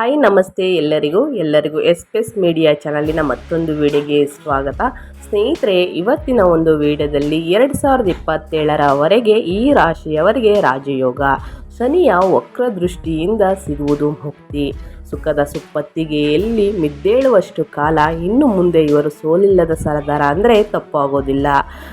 Hi, ನಮಸ್ತೆ ಎಲ್ಲರಿಗೂ. ಎಲ್ಲರಿಗೂ ಎಸ್ ಎಸ್ ಮೀಡಿಯಾ ಚಾನಲಿನ ಮತ್ತೊಂದು ವಿಡಿಯೋಗೆ ಸ್ವಾಗತ. ಸ್ನೇಹಿತರೆ, ಇವತ್ತಿನ ಒಂದು ವಿಡಿಯೋದಲ್ಲಿ ಎರಡು ಸಾವಿರದ ಇಪ್ಪತ್ತೇಳರವರೆಗೆ ಈ ರಾಶಿಯವರಿಗೆ ರಾಜಯೋಗ. ಶನಿಯ ವಕ್ರದೃಷ್ಟಿಯಿಂದ ಸಿಗುವುದು ಮುಕ್ತಿ. ಸುಖದ ಸುಪ್ಪತ್ತಿಗೆ ಎಲ್ಲಿ ಮಿದ್ದೇಳುವಷ್ಟು ಕಾಲ, ಇನ್ನು ಮುಂದೆ ಇವರು ಸೋಲಿಲ್ಲದ ಸರದಾರ ಅಂದರೆ ತಪ್ಪಾಗೋದಿಲ್ಲ.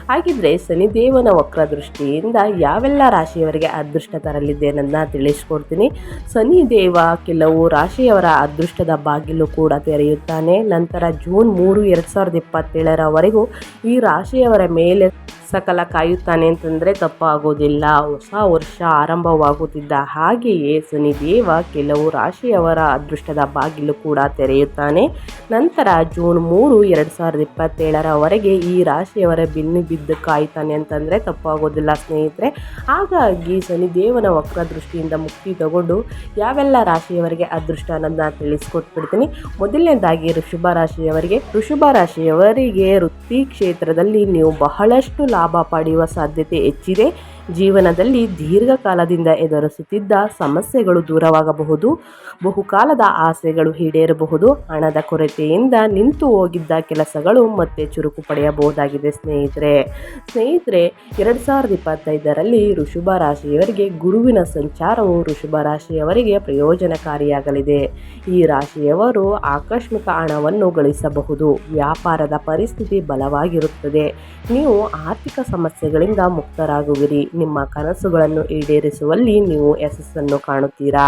ಹಾಗಿದ್ರೆ ಶನಿದೇವನ ವಕ್ರದೃಷ್ಟಿಯಿಂದ ಯಾವೆಲ್ಲ ರಾಶಿಯವರಿಗೆ ಅದೃಷ್ಟ ತರಲಿದೆ ಅನ್ನೋದನ್ನ ತಿಳಿಸ್ಕೊಡ್ತೀನಿ. ಶನಿದೇವ ಕೆಲವು ರಾಶಿಯವರ ಅದೃಷ್ಟದ ಬಾಗಿಲು ಕೂಡ ತೆರೆಯುತ್ತಾನೆ. ನಂತರ ಜೂನ್ ಮೂರು, ಎರಡು ಸಾವಿರದ ಇಪ್ಪತ್ತೇಳರವರೆಗೂ ಈ ರಾಶಿಯವರ ಮೇಲೆ ಸಕಲ ಕಾಯುತ್ತಾನೆ ಅಂತಂದರೆ ತಪ್ಪಾಗೋದಿಲ್ಲ. ಹೊಸ ವರ್ಷ ಆರಂಭವಾಗುತ್ತಿದ್ದ ಹಾಗೆಯೇ ಶನಿದೇವ ಕೆಲವು ರಾಶಿಯವರ ಅದೃಷ್ಟದ ಬಾಗಿಲು ಕೂಡ ತೆರೆಯುತ್ತಾನೆ. ನಂತರ ಜೂನ್ ಮೂರು, ಎರಡು ಸಾವಿರದ ಇಪ್ಪತ್ತೇಳರವರೆಗೆ ಈ ರಾಶಿಯವರ ಬೆನ್ನು ಬಿದ್ದು ಕಾಯುತ್ತಾನೆ ಅಂತಂದರೆ ತಪ್ಪಾಗೋದಿಲ್ಲ ಸ್ನೇಹಿತರೆ. ಹಾಗಾಗಿ ಶನಿದೇವನ ವಕ್ರದೃಷ್ಟಿಯಿಂದ ಮುಕ್ತಿ ತಗೊಂಡು ಯಾವೆಲ್ಲ ರಾಶಿಯವರಿಗೆ ಅದೃಷ್ಟ ಅನ್ನೋದನ್ನ ತಿಳಿಸ್ಕೊಟ್ಬಿಡ್ತೀನಿ. ಮೊದಲನೇದಾಗಿ ಋಷಭ ರಾಶಿಯವರಿಗೆ. ಋಷಭ ರಾಶಿಯವರಿಗೆ ವೃತ್ತಿ ಕ್ಷೇತ್ರದಲ್ಲಿ ನೀವು ಬಹಳಷ್ಟು ಲಾಭ ಪಡೆಯುವ ಸಾಧ್ಯತೆ ಹೆಚ್ಚಿದೆ. ಜೀವನದಲ್ಲಿ ದೀರ್ಘಕಾಲದಿಂದ ಎದುರಿಸುತ್ತಿದ್ದ ಸಮಸ್ಯೆಗಳು ದೂರವಾಗಬಹುದು. ಬಹುಕಾಲದ ಆಸೆಗಳು ಈಡೇರಬಹುದು. ಹಣದ ಕೊರತೆಯಿಂದ ನಿಂತು ಹೋಗಿದ್ದ ಕೆಲಸಗಳು ಮತ್ತೆ ಚುರುಕು ಪಡೆಯಬಹುದಾಗಿದೆ ಸ್ನೇಹಿತರೆ. ಸ್ನೇಹಿತರೆ, ಎರಡು ಸಾವಿರದ ಇಪ್ಪತ್ತೈದರಲ್ಲಿ ಋಷಭ ರಾಶಿಯವರಿಗೆ ಗುರುವಿನ ಸಂಚಾರವು ಋಷಭ ರಾಶಿಯವರಿಗೆ ಪ್ರಯೋಜನಕಾರಿಯಾಗಲಿದೆ. ಈ ರಾಶಿಯವರು ಆಕಸ್ಮಿಕ ಹಣವನ್ನು ಗಳಿಸಬಹುದು. ವ್ಯಾಪಾರದ ಪರಿಸ್ಥಿತಿ ಬಲವಾಗಿರುತ್ತದೆ. ನೀವು ಆರ್ಥಿಕ ಸಮಸ್ಯೆಗಳಿಂದ ಮುಕ್ತರಾಗುವಿರಿ. ನಿಮ್ಮ ಕನಸುಗಳನ್ನು ಈಡೇರಿಸುವಲ್ಲಿ ನೀವು ಯಶಸ್ಸನ್ನು ಕಾಣುತ್ತೀರಾ?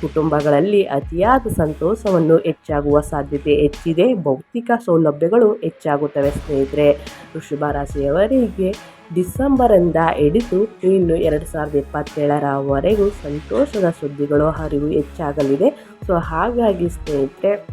ಕುಟುಂಬಗಳಲ್ಲಿ ಅತಿಯಾದ ಸಂತೋಷವನ್ನು ಹೆಚ್ಚಾಗುವ ಸಾಧ್ಯತೆ ಹೆಚ್ಚಿದೆ, ಭೌತಿಕ ಸೌಲಭ್ಯಗಳು ಹೆಚ್ಚಾಗುತ್ತವೆ ಸ್ನೇಹಿತರೆ. ವೃಷಭ ರಾಶಿಯವರಿಗೆ ಡಿಸೆಂಬರಿಂದ ಹಿಡಿದು ಇನ್ನು ಎರಡು ಸಾವಿರದ ಇಪ್ಪತ್ತೇಳರವರೆಗೂ ಸಂತೋಷದ ಸುದ್ದಿಗಳು ಹರಿವು ಹೆಚ್ಚಾಗಲಿದೆ. ಸೊ, ಹಾಗಾಗಿ ಸ್ನೇಹಿತರೆ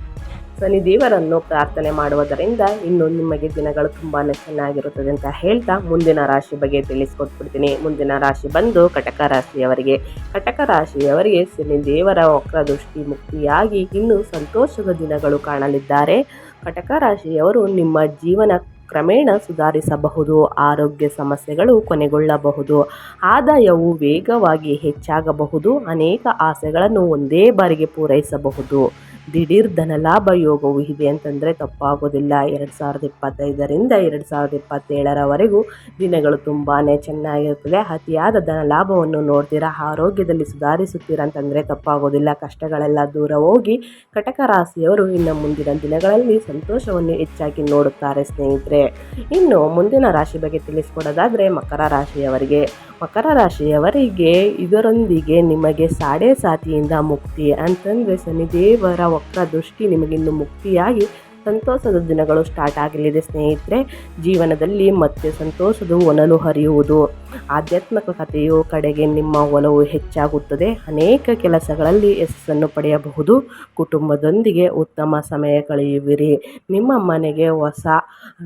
ಶನಿದೇವರನ್ನು ಪ್ರಾರ್ಥನೆ ಮಾಡುವುದರಿಂದ ಇನ್ನು ನಿಮಗೆ ದಿನಗಳು ತುಂಬಾ ಚೆನ್ನಾಗಿರುತ್ತದೆ ಅಂತ ಹೇಳ್ತಾ ಮುಂದಿನ ರಾಶಿ ಬಗ್ಗೆ ತಿಳಿಸ್ಕೊಟ್ಬಿಡ್ತೀನಿ. ಮುಂದಿನ ರಾಶಿ ಬಂದು ಕಟಕ ರಾಶಿಯವರಿಗೆ. ಕಟಕ ರಾಶಿಯವರಿಗೆ ಶನಿ ದೇವರ ವಕ್ರ ದೃಷ್ಟಿ ಮುಕ್ತಿಯಾಗಿ ಇನ್ನು ಸಂತೋಷದ ದಿನಗಳು ಕಾಣಲಿದ್ದಾರೆ. ಕಟಕ ರಾಶಿಯವರು ನಿಮ್ಮ ಜೀವನ ಕ್ರಮೇಣ ಸುಧಾರಿಸಬಹುದು, ಆರೋಗ್ಯ ಸಮಸ್ಯೆಗಳು ಕೊನೆಗೊಳ್ಳಬಹುದು, ಆದಾಯವು ವೇಗವಾಗಿ ಹೆಚ್ಚಾಗಬಹುದು, ಅನೇಕ ಆಸೆಗಳನ್ನು ಒಂದೇ ಬಾರಿಗೆ ಪೂರೈಸಬಹುದು. ದಿಢೀರ್ ಧನಲಾಭ ಯೋಗವು ಇದೆ ಅಂತಂದರೆ ತಪ್ಪಾಗೋದಿಲ್ಲ. ಎರಡು ಸಾವಿರದ ಇಪ್ಪತ್ತೈದರಿಂದ ಎರಡು ಸಾವಿರದ ಇಪ್ಪತ್ತೇಳರವರೆಗೂ ದಿನಗಳು ತುಂಬಾ ಚೆನ್ನಾಗಿರುತ್ತದೆ. ಅತಿಯಾದ ಧನ ಲಾಭವನ್ನು ನೋಡ್ತೀರಾ, ಆರೋಗ್ಯದಲ್ಲಿ ಸುಧಾರಿಸುತ್ತೀರಾ ಅಂತಂದರೆ ತಪ್ಪಾಗೋದಿಲ್ಲ. ಕಷ್ಟಗಳೆಲ್ಲ ದೂರ ಹೋಗಿ ಕಟಕ ರಾಶಿಯವರು ಇನ್ನು ಮುಂದಿನ ದಿನಗಳಲ್ಲಿ ಸಂತೋಷವನ್ನು ಹೆಚ್ಚಾಗಿ ನೋಡುತ್ತಾರೆ ಸ್ನೇಹಿತರೆ. ಇನ್ನು ಮುಂದಿನ ರಾಶಿ ಬಗ್ಗೆ ತಿಳಿಸ್ಕೊಡೋದಾದರೆ ಮಕರ ರಾಶಿಯವರಿಗೆ. ಮಕರ ರಾಶಿಯವರಿಗೆ ಇದರೊಂದಿಗೆ ನಿಮಗೆ ಸಾಡೆ ಸಾತಿಯಿಂದ ಮುಕ್ತಿ. ಅಂತಂದರೆ ಶನಿದೇವರ ವಕ್ರ ದೃಷ್ಟಿ ನಿಮಗಿನ್ನು ಮುಕ್ತಿಯಾಗಿ ಸಂತೋಷದ ದಿನಗಳು ಸ್ಟಾರ್ಟ್ ಆಗಲಿದೆ ಸ್ನೇಹಿತರೆ. ಜೀವನದಲ್ಲಿ ಮತ್ತೆ ಸಂತೋಷದ ಒನಲು ಹರಿಯುವುದು. ಆಧ್ಯಾತ್ಮಿಕ ಕಥೆಯು ಕಡೆಗೆ ನಿಮ್ಮ ಒಲವು ಹೆಚ್ಚಾಗುತ್ತದೆ. ಅನೇಕ ಕೆಲಸಗಳಲ್ಲಿ ಯಶಸ್ಸನ್ನು ಪಡೆಯಬಹುದು. ಕುಟುಂಬದೊಂದಿಗೆ ಉತ್ತಮ ಸಮಯ ಕಳೆಯುವಿರಿ. ನಿಮ್ಮ ಮನೆಗೆ ಹೊಸ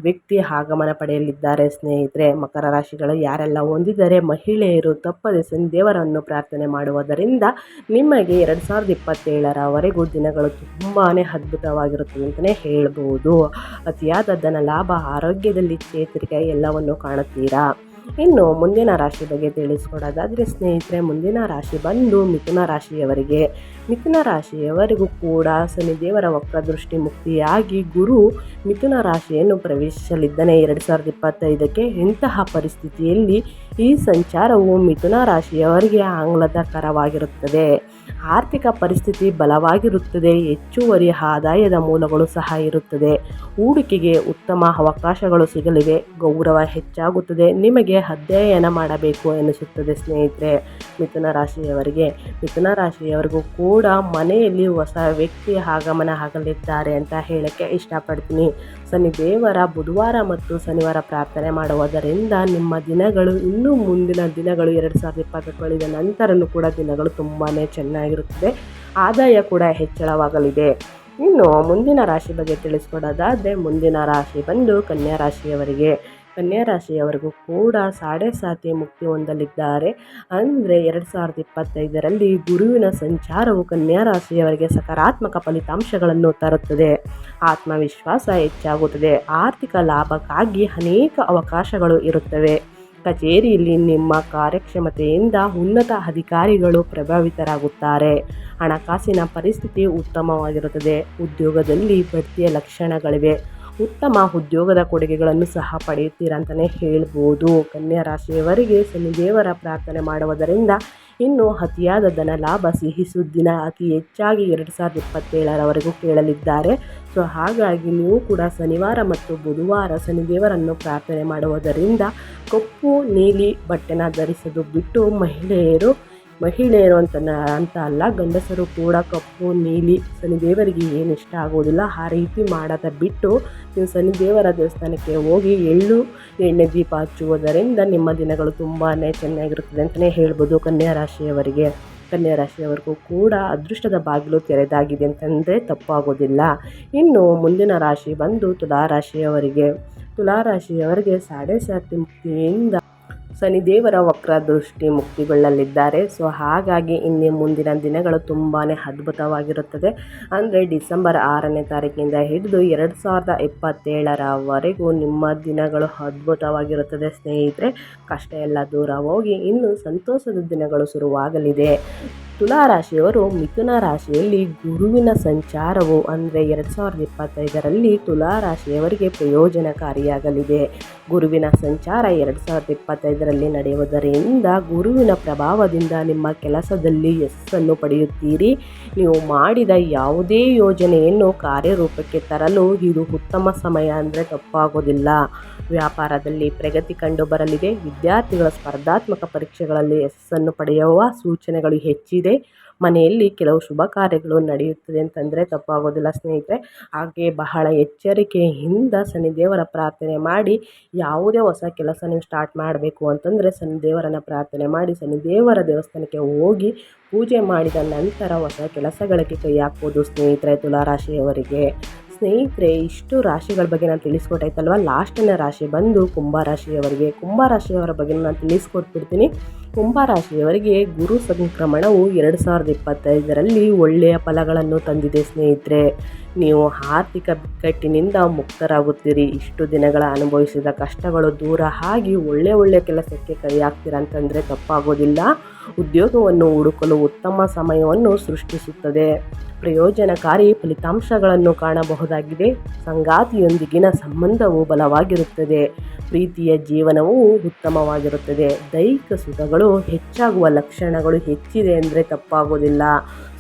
ವ್ಯಕ್ತಿ ಆಗಮನ ಪಡೆಯಲಿದ್ದಾರೆ ಸ್ನೇಹಿತರೆ. ಮಕರ ರಾಶಿಗಳು ಯಾರೆಲ್ಲ ಹೊಂದಿದರೆ ಮಹಿಳೆಯರು ತಪ್ಪದೆ ದೇವರನ್ನು ಪ್ರಾರ್ಥನೆ ಮಾಡುವುದರಿಂದ ನಿಮಗೆ ಎರಡು ಸಾವಿರದ ಇಪ್ಪತ್ತೇಳರವರೆಗೂ ದಿನಗಳು ತುಂಬಾ ಅದ್ಭುತವಾಗಿರುತ್ತದೆ ಅಂತಲೇ ಹೇಳ್ಬೋದು ಅತಿಯಾದ ಧನ ಲಾಭ ಆರೋಗ್ಯದಲ್ಲಿ ಚೇತರಿಕೆ ಎಲ್ಲವನ್ನು ಕಾಣುತ್ತೀರಾ? ಇನ್ನು ಮುಂದಿನ ರಾಶಿ ಬಗ್ಗೆ ತಿಳಿಸ್ಕೊಡೋದಾದರೆ ಸ್ನೇಹಿತರೆ, ಮುಂದಿನ ರಾಶಿ ಬಂದು ಮಿಥುನ ರಾಶಿಯವರಿಗೆ. ಮಿಥುನ ರಾಶಿಯವರಿಗೂ ಕೂಡ ಶನಿದೇವರ ವಕ್ರದೃಷ್ಟಿ ಮುಕ್ತಿಯಾಗಿ ಗುರು ಮಿಥುನ ರಾಶಿಯನ್ನು ಪ್ರವೇಶಿಸಲಿದ್ದಾನೆ. ಎರಡು ಸಾವಿರದ ಇಪ್ಪತ್ತೈದಕ್ಕೆ ಇಂತಹ ಪರಿಸ್ಥಿತಿಯಲ್ಲಿ ಈ ಸಂಚಾರವು ಮಿಥುನ ರಾಶಿಯವರಿಗೆ ಆಹ್ಲಾದಕರವಾಗಿರುತ್ತದೆ. ಆರ್ಥಿಕ ಪರಿಸ್ಥಿತಿ ಬಲವಾಗಿರುತ್ತದೆ, ಹೆಚ್ಚುವರಿ ಆದಾಯದ ಮೂಲಗಳು ಸಹ ಇರುತ್ತದೆ. ಹೂಡಿಕೆಗೆ ಉತ್ತಮ ಅವಕಾಶಗಳು ಸಿಗಲಿವೆ, ಗೌರವ ಹೆಚ್ಚಾಗುತ್ತದೆ. ನಿಮಗೆ ಅಧ್ಯಯನ ಮಾಡಬೇಕು ಎನಿಸುತ್ತದೆ ಸ್ನೇಹಿತರೆ. ಮಿಥುನ ರಾಶಿಯವರಿಗೆ, ಮಿಥುನ ರಾಶಿಯವರಿಗೂ ಕೂಡ ಮನೆಯಲ್ಲಿ ಹೊಸ ವ್ಯಕ್ತಿ ಆಗಮನ ಆಗಲಿದ್ದಾರೆ ಅಂತ ಹೇಳೋಕ್ಕೆ ಇಷ್ಟಪಡ್ತೀನಿ. ಶನಿ ದೇವರ ಬುಧವಾರ ಮತ್ತು ಶನಿವಾರ ಪ್ರಾರ್ಥನೆ ಮಾಡುವುದರಿಂದ ನಿಮ್ಮ ದಿನಗಳು ಇನ್ನೂ ಮುಂದಿನ ದಿನಗಳು ಎರಡು ಸಾವಿರದ ಇಪ್ಪತ್ತಕ್ಕಳಿದ ನಂತರನೂ ಕೂಡ ದಿನಗಳು ತುಂಬಾ ಚೆನ್ನಾಗಿರುತ್ತದೆ. ಆದಾಯ ಕೂಡ ಹೆಚ್ಚಳವಾಗಲಿದೆ. ಇನ್ನು ಮುಂದಿನ ರಾಶಿ ಬಗ್ಗೆ ತಿಳಿಸ್ಕೊಡೋದಾದರೆ ಮುಂದಿನ ರಾಶಿ ಬಂದು ಕನ್ಯಾ ರಾಶಿಯವರಿಗೆ. ಕನ್ಯಾ ರಾಶಿಯವರಿಗೂ ಕೂಡ ಸಾಡೆ ಸಾತಿ ಮುಕ್ತಿ ಹೊಂದಲಿದ್ದಾರೆ. ಅಂದರೆ ಎರಡು ಸಾವಿರದ ಇಪ್ಪತ್ತೈದರಲ್ಲಿ ಗುರುವಿನ ಸಂಚಾರವು ಕನ್ಯಾ ರಾಶಿಯವರಿಗೆ ಸಕಾರಾತ್ಮಕ ಫಲಿತಾಂಶಗಳನ್ನು ತರುತ್ತದೆ. ಆತ್ಮವಿಶ್ವಾಸ ಹೆಚ್ಚಾಗುತ್ತದೆ. ಆರ್ಥಿಕ ಲಾಭಕ್ಕಾಗಿ ಅನೇಕ ಅವಕಾಶಗಳು ಇರುತ್ತವೆ. ಕಚೇರಿಯಲ್ಲಿ ನಿಮ್ಮ ಕಾರ್ಯಕ್ಷಮತೆಯಿಂದ ಉನ್ನತ ಅಧಿಕಾರಿಗಳು ಪ್ರಭಾವಿತರಾಗುತ್ತಾರೆ. ಹಣಕಾಸಿನ ಪರಿಸ್ಥಿತಿ ಉತ್ತಮವಾಗಿರುತ್ತದೆ. ಉದ್ಯೋಗದಲ್ಲಿ ಬಡ್ತಿಯ ಲಕ್ಷಣಗಳಿವೆ. ಉತ್ತಮ ಉದ್ಯೋಗದ ಕೊಡುಗೆಗಳನ್ನು ಸಹ ಪಡೆಯುತ್ತೀರಂತಲೇ ಹೇಳ್ಬೋದು. ಕನ್ಯಾ ರಾಶಿಯವರಿಗೆ ಶನಿದೇವರ ಪ್ರಾರ್ಥನೆ ಮಾಡುವುದರಿಂದ ಇನ್ನು ಅತಿಯಾದ ಧನ ಲಾಭ ಸಿಹಿ ಸುದ್ದಿನ ಅತಿ ಹೆಚ್ಚಾಗಿ ಎರಡು ಸಾವಿರದ ಇಪ್ಪತ್ತೇಳರವರೆಗೂ ಕೇಳಲಿದ್ದಾರೆ. ಸೊ, ಹಾಗಾಗಿ ನೀವು ಕೂಡ ಶನಿವಾರ ಮತ್ತು ಬುಧವಾರ ಶನಿದೇವರನ್ನು ಪ್ರಾರ್ಥನೆ ಮಾಡುವುದರಿಂದ ಕಪ್ಪು, ನೀಲಿ ಬಟ್ಟೆನ ಧರಿಸೋದು ಬಿಟ್ಟು ಮಹಿಳೆಯರು ಮಹಿಳೆಯರು ಅಂತ ಅಂತ ಅಲ್ಲ, ಗಂಡಸರು ಕೂಡ ಕಪ್ಪು, ನೀಲಿ, ಶನಿದೇವರಿಗೆ ಏನು ಇಷ್ಟ ಆಗೋದಿಲ್ಲ. ಆ ರೀತಿ ಮಾಡೋದ ಬಿಟ್ಟು ನೀವು ಶನಿದೇವರ ದೇವಸ್ಥಾನಕ್ಕೆ ಹೋಗಿ ಎಳ್ಳು ಎಣ್ಣೆ ದೀಪ ಹಚ್ಚುವುದರಿಂದ ನಿಮ್ಮ ದಿನಗಳು ತುಂಬಾ ಚೆನ್ನಾಗಿರುತ್ತದೆ ಅಂತಲೇ ಹೇಳ್ಬೋದು ಕನ್ಯಾ ರಾಶಿಯವರಿಗೆ. ಕನ್ಯಾ ರಾಶಿಯವರಿಗೂ ಕೂಡ ಅದೃಷ್ಟದ ಬಾಗಿಲು ತೆರೆದಾಗಿದೆ ಅಂತಂದರೆ ತಪ್ಪಾಗೋದಿಲ್ಲ. ಇನ್ನು ಮುಂದಿನ ರಾಶಿ ಬಂದು ತುಲಾ ರಾಶಿಯವರಿಗೆ ತುಲಾ ರಾಶಿಯವರಿಗೆ ಸಾಡೆ ಸಾತಿ ಮುಕ್ತಿಯಿಂದ ಶನಿದೇವರ ವಕ್ರ ದೃಷ್ಟಿ ಮುಕ್ತಿಗೊಳ್ಳಲಿದ್ದಾರೆ. ಸೊ, ಹಾಗಾಗಿ ಇನ್ನು ಮುಂದಿನ ದಿನಗಳು ತುಂಬಾ ಅದ್ಭುತವಾಗಿರುತ್ತದೆ. ಅಂದರೆ ಡಿಸೆಂಬರ್ ಆರನೇ ತಾರೀಕಿಂದ ಹಿಡಿದು ಎರಡು ಸಾವಿರದ ಇಪ್ಪತ್ತೇಳರವರೆಗೂ ನಿಮ್ಮ ದಿನಗಳು ಅದ್ಭುತವಾಗಿರುತ್ತದೆ ಸ್ನೇಹಿತರೆ. ಕಷ್ಟ ಎಲ್ಲ ದೂರ ಹೋಗಿ ಇನ್ನು ಸಂತೋಷದ ದಿನಗಳು ಶುರುವಾಗಲಿದೆ. ತುಲಾ ರಾಶಿಯವರು ಮಿಥುನ ರಾಶಿಯಲ್ಲಿ ಗುರುವಿನ ಸಂಚಾರವು ಅಂದರೆ ಎರಡು ಸಾವಿರದ ಇಪ್ಪತ್ತೈದರಲ್ಲಿ ತುಲಾ ರಾಶಿಯವರಿಗೆ ಪ್ರಯೋಜನಕಾರಿಯಾಗಲಿದೆ. ಗುರುವಿನ ಸಂಚಾರ ಎರಡು ಸಾವಿರದ ಇಪ್ಪತ್ತೈದರಲ್ಲಿ ನಡೆಯುವುದರಿಂದ ಗುರುವಿನ ಪ್ರಭಾವದಿಂದ ನಿಮ್ಮ ಕೆಲಸದಲ್ಲಿ ಯಶಸ್ಸನ್ನು ಪಡೆಯುತ್ತೀರಿ. ನೀವು ಮಾಡಿದ ಯಾವುದೇ ಯೋಜನೆಯನ್ನು ಕಾರ್ಯರೂಪಕ್ಕೆ ತರಲು ಇದು ಉತ್ತಮ ಸಮಯ ಅಂದರೆ ತಪ್ಪಾಗೋದಿಲ್ಲ. ವ್ಯಾಪಾರದಲ್ಲಿ ಪ್ರಗತಿ ಕಂಡು ಬರಲಿದೆ ವಿದ್ಯಾರ್ಥಿಗಳ ಸ್ಪರ್ಧಾತ್ಮಕ ಪರೀಕ್ಷೆಗಳಲ್ಲಿ ಯಶಸ್ಸನ್ನು ಪಡೆಯುವ ಸೂಚನೆಗಳು ಹೆಚ್ಚಿದೆ. ಮನೆಯಲ್ಲಿ ಕೆಲವು ಶುಭ ಕಾರ್ಯಗಳು ನಡೆಯುತ್ತದೆ ಅಂತಂದರೆ ತಪ್ಪಾಗೋದಿಲ್ಲ ಸ್ನೇಹಿತರೆ. ಹಾಗೆ ಬಹಳ ಎಚ್ಚರಿಕೆಯಿಂದ ಶನಿದೇವರ ಪ್ರಾರ್ಥನೆ ಮಾಡಿ, ಯಾವುದೇ ಹೊಸ ಕೆಲಸ ನೀವು ಸ್ಟಾರ್ಟ್ ಮಾಡಬೇಕು ಅಂತಂದರೆ ಶನಿದೇವರನ್ನು ಪ್ರಾರ್ಥನೆ ಮಾಡಿ, ಶನಿದೇವರ ದೇವಸ್ಥಾನಕ್ಕೆ ಹೋಗಿ ಪೂಜೆ ಮಾಡಿದ ನಂತರ ಹೊಸ ಕೆಲಸಗಳಿಗೆ ಕೈ ಹಾಕ್ಬೋದು ಸ್ನೇಹಿತರೆ ತುಲಾರಾಶಿಯವರಿಗೆ. ಸ್ನೇಹಿತರೆ, ಇಷ್ಟು ರಾಶಿಗಳ ಬಗ್ಗೆ ನಾನು ತಿಳಿಸ್ಕೊಟ್ಟಾಯ್ತಲ್ವ? ಲಾಸ್ಟನೇ ರಾಶಿ ಬಂದು ಕುಂಭ ರಾಶಿಯವರಿಗೆ. ಕುಂಭ ರಾಶಿಯವರ ಬಗ್ಗೆ ನಾನು ತಿಳಿಸ್ಕೊಟ್ಬಿಡ್ತೀನಿ. ಕುಂಭರಾಶಿಯವರಿಗೆ ಗುರು ಸಂಕ್ರಮಣವು ಎರಡು ಸಾವಿರದ ಇಪ್ಪತ್ತೈದರಲ್ಲಿ ಒಳ್ಳೆಯ ಫಲಗಳನ್ನು ತಂದಿದೆ ಸ್ನೇಹಿತರೆ. ನೀವು ಆರ್ಥಿಕ ಬಿಕ್ಕಟ್ಟಿನಿಂದ ಮುಕ್ತರಾಗುತ್ತೀರಿ. ಇಷ್ಟು ದಿನಗಳ ಅನುಭವಿಸಿದ ಕಷ್ಟಗಳು ದೂರ ಆಗಿ ಒಳ್ಳೆ ಒಳ್ಳೆಯ ಕೆಲಸಕ್ಕೆ ಕೈ ಹಾಕ್ತೀರ ಅಂತಂದರೆ ತಪ್ಪಾಗೋದಿಲ್ಲ. ಉದ್ಯೋಗವನ್ನು ಹುಡುಕಲು ಉತ್ತಮ ಸಮಯವನ್ನು ಸೃಷ್ಟಿಸುತ್ತದೆ. ಪ್ರಯೋಜನಕಾರಿ ಫಲಿತಾಂಶಗಳನ್ನು ಕಾಣಬಹುದಾಗಿದೆ. ಸಂಗಾತಿಯೊಂದಿಗಿನ ಸಂಬಂಧವು ಬಲವಾಗಿರುತ್ತದೆ. ಪ್ರೀತಿಯ ಜೀವನವು ಉತ್ತಮವಾಗಿರುತ್ತದೆ. ದೈಹಿಕ ಸುಖಗಳು ಹೆಚ್ಚಾಗುವ ಲಕ್ಷಣಗಳು ಹೆಚ್ಚಿದೆ ಅಂದರೆ ತಪ್ಪಾಗೋದಿಲ್ಲ.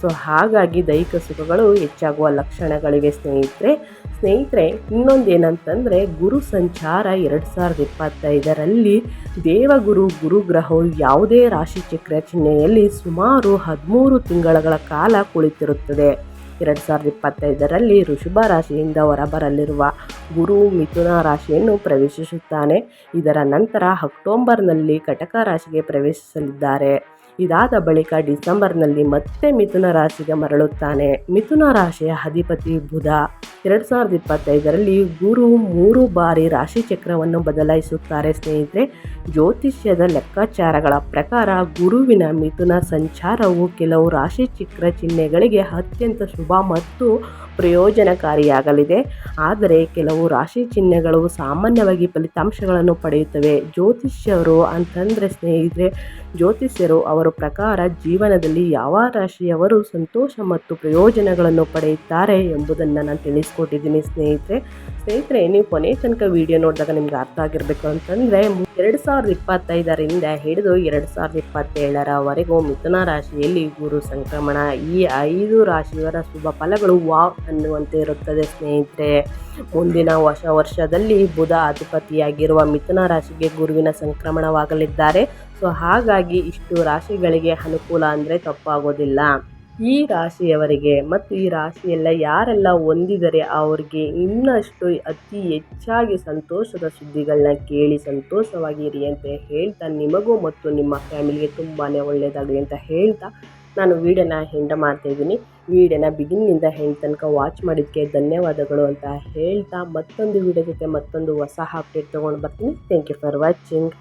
ಸೊ ಹಾಗಾಗಿ ದೈಹಿಕ ಸುಖಗಳು ಹೆಚ್ಚಾಗುವ ಲಕ್ಷಣಗಳಿವೆ ಸ್ನೇಹಿತರೆ ಸ್ನೇಹಿತರೆ, ಇನ್ನೊಂದೇನಂತಂದರೆ ಗುರು ಸಂಚಾರ ಎರಡು ಸಾವಿರದ ಇಪ್ಪತ್ತೈದರಲ್ಲಿ ದೇವಗುರು ಗುರುಗ್ರಹವು ಯಾವುದೇ ರಾಶಿಚಕ್ರ ಚಿಹ್ನೆಯಲ್ಲಿ ಸುಮಾರು ಹದಿಮೂರು ತಿಂಗಳ ಕಾಲ ಕುಳಿತಿರುತ್ತದೆ. ಎರಡು ಸಾವಿರದ ಇಪ್ಪತ್ತೈದರಲ್ಲಿ ಋಷಭ ರಾಶಿಯಿಂದ ಹೊರಬರಲಿರುವ ಗುರು ಮಿಥುನ ರಾಶಿಯನ್ನು ಪ್ರವೇಶಿಸುತ್ತಾನೆ. ಇದರ ನಂತರ ಅಕ್ಟೋಬರ್ನಲ್ಲಿ ಕಟಕ ರಾಶಿಗೆ ಪ್ರವೇಶಿಸಲಿದ್ದಾರೆ. ಇದಾದ ಬಳಿಕ ಡಿಸೆಂಬರ್ನಲ್ಲಿ ಮತ್ತೆ ಮಿಥುನ ರಾಶಿಗೆ ಮರಳುತ್ತಾನೆ. ಮಿಥುನ ರಾಶಿಯ ಅಧಿಪತಿ ಬುಧ ಎರಡು ಸಾವಿರದ ಇಪ್ಪತ್ತೈದರಲ್ಲಿ ಗುರು ಮೂರು ಬಾರಿ ರಾಶಿ ಚಕ್ರವನ್ನು ಬದಲಾಯಿಸುತ್ತಾರೆ. ಸ್ನೇಹಿತರೆ, ಜ್ಯೋತಿಷ್ಯದ ಲೆಕ್ಕಾಚಾರಗಳ ಪ್ರಕಾರ ಗುರುವಿನ ಮಿಥುನ ಸಂಚಾರವು ಕೆಲವು ರಾಶಿ ಚಕ್ರ ಚಿಹ್ನೆಗಳಿಗೆ ಅತ್ಯಂತ ಶುಭ ಮತ್ತು ಪ್ರಯೋಜನಕಾರಿಯಾಗಲಿದೆ. ಆದರೆ ಕೆಲವು ರಾಶಿ ಚಿಹ್ನೆಗಳು ಸಾಮಾನ್ಯವಾಗಿ ಫಲಿತಾಂಶಗಳನ್ನು ಪಡೆಯುತ್ತವೆ. ಜ್ಯೋತಿಷ್ಯರು ಅಂತಂದರೆ ಸ್ನೇಹಿತರೆ, ಜ್ಯೋತಿಷ್ಯರು ಅವರ ಪ್ರಕಾರ ಜೀವನದಲ್ಲಿ ಯಾವ ರಾಶಿಯವರು ಸಂತೋಷ ಮತ್ತು ಪ್ರಯೋಜನಗಳನ್ನು ಪಡೆಯುತ್ತಾರೆ ಎಂಬುದನ್ನು ನಾನು ತಿಳಿಸ್ಕೊಟ್ಟಿದ್ದೀನಿ ಸ್ನೇಹಿತರೆ. ಸ್ನೇಹಿತರೆ, ನೀವು ಕೊನೆ ತನಕ ವಿಡಿಯೋ ನೋಡಿದಾಗ ನಿಮ್ಗೆ ಅರ್ಥ ಆಗಿರಬೇಕು ಅಂತಂದರೆ ಎರಡು ಸಾವಿರದ ಇಪ್ಪತ್ತೈದರಿಂದ ಹಿಡಿದು ಎರಡು ಸಾವಿರದ ಇಪ್ಪತ್ತೇಳರವರೆಗೂ ಮಿಥುನ ರಾಶಿಯಲ್ಲಿ ಗುರು ಸಂಕ್ರಮಣ. ಈ ಐದು ರಾಶಿಯವರ ಶುಭ ಫಲಗಳು ವಾವ್ ಅನ್ನುವಂತೆ ಇರುತ್ತದೆ ಸ್ನೇಹಿತರೆ. ಮುಂದಿನ ಹೊಸ ವರ್ಷದಲ್ಲಿ ಬುಧ ಅಧಿಪತಿಯಾಗಿರುವ ಮಿಥುನ ರಾಶಿಗೆ ಗುರುವಿನ ಸಂಕ್ರಮಣವಾಗಲಿದ್ದಾರೆ. ಸೊ, ಹಾಗಾಗಿ ಇಷ್ಟು ರಾಶಿಗಳಿಗೆ ಅನುಕೂಲ ಅಂದರೆ ತಪ್ಪಾಗೋದಿಲ್ಲ. ಈ ರಾಶಿಯವರಿಗೆ ಮತ್ತು ಈ ರಾಶಿಯೆಲ್ಲ ಯಾರೆಲ್ಲ ಹೊಂದಿದರೆ ಅವರಿಗೆ ಇನ್ನಷ್ಟು ಅತಿ ಹೆಚ್ಚಾಗಿ ಸಂತೋಷದ ಸುದ್ದಿಗಳನ್ನ ಕೇಳಿ ಸಂತೋಷವಾಗಿರಿ ಅಂತ ಹೇಳ್ತಾ ನಿಮಗೂ ಮತ್ತು ನಿಮ್ಮ ಫ್ಯಾಮಿಲಿಗೆ ತುಂಬಾ ಒಳ್ಳೆಯದಾಗಲಿ ಅಂತ ಹೇಳ್ತಾ ನಾನು ವೀಡಿಯೋನ ಹೆಂಡ ಮಾಡ್ತಾಯಿದ್ದೀನಿ ವೀಡಿಯೋನ ಬಿಗಿನಿಂದ ಹೆಂಡ್ ತನಕ ವಾಚ್ ಮಾಡಿದ್ದಕ್ಕೆ ಧನ್ಯವಾದಗಳು ಅಂತ ಹೇಳ್ತಾ ಮತ್ತೊಂದು ವೀಡಿಯೋ ಜೊತೆ ಮತ್ತೊಂದು ಹೊಸ ಅಪ್ಡೇಟ್ ತೊಗೊಂಡು ಬರ್ತೀನಿ. Thank you for watching